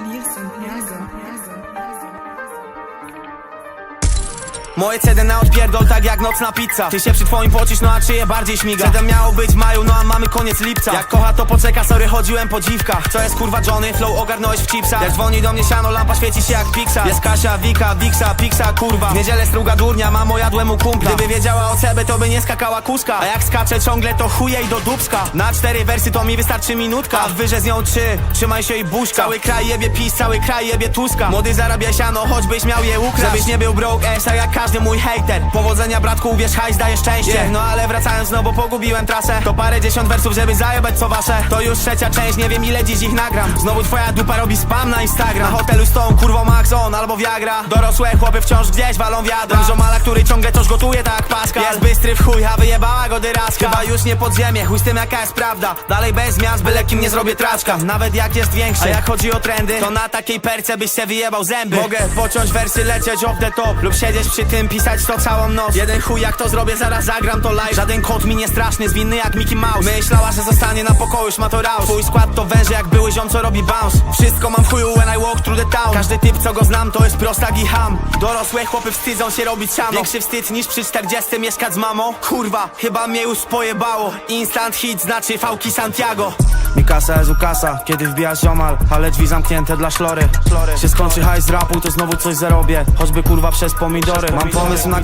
Львів, Сантьяго. Moje CD na odpierdol tak jak nocna pizza. Ty się przy twoim pocisz, no a czyje bardziej śmiga? CD miało być w maju, no a mamy koniec lipca. Jak kocha to poczeka, sorry chodziłem po dziwkach. Co jest kurwa Johnny, flow ogarnąłeś w chipsa. Jak dzwoni do mnie siano, lampa świeci się jak Pixa Jest Kasia, Wika, Wixa, Pixa, kurwa. W niedzielę struga durnia, mamo jadłem u kumpla. Gdyby wiedziała o CB, to by nie skakała kuska. A jak skacze ciągle, to chuje i do dubska Na cztery wersy to mi wystarczy minutka. A wyże z nią trzy, trzymaj się i buźka. Cały kraj jebie PiS, cały kraj jebie Tuska. Młody zarabia siano, choćbyś miał je ukraść Żebyś nie był broke ass, jak każdy mój hater Powodzenia bratku, uwierz, hajs daje szczęście. Yeah. No ale wracając, no bo pogubiłem trasę. To parę dziesiąt wersów, żeby zajebać co wasze. To już trzecia część, nie wiem ile dziś ich nagram. Znowu twoja dupa robi spam na Instagram. Na hotelu z tą kurwą Max on albo Viagra. Dorosłe chłopy wciąż gdzieś walą wiadra. Żomala, który ciągle coś gotuje tak Pascal. Jest bystry w chuj, a wyjebała go dyraska Chyba już nie podziemie, chuj z tym jaka jest prawda. Dalej bez zmian, z byle kim nie zrobię traczka. Nawet jak jest większy, a jak chodzi o trendy? To na takiej perce byś se wyjebał zęby. Mogę pociąć wersy, lecieć off the top. Lub siedzieć przy tym, pisać to całą noc. Jeden chuj jak to zrobię, zaraz zagram to live. Żaden kot mi nie straszny, zwinny jak Mickey Mouse. Myślała, że zostanie na pokoju, już ma to raus. Twój skład to węże jak były ziom, co robi bounce. Wszystko mam w chuju when I walk through the town. Każdy typ, co go znam, to jest prostak i ham. Dorosłe chłopy wstydzą się robić siano Większy wstyd niż przy 40 mieszkać z mamą. Kurwa, chyba mnie już pojebało. Instant hit znaczy fałki Santiago Mi kasa jest u kasa, kiedy wbijasz ziomal Ale drzwi zamknięte dla szlory. Się skończy hajs rapu, to znowu coś zarobię. Choćby kurwa przez pomidory. Mam pomysł na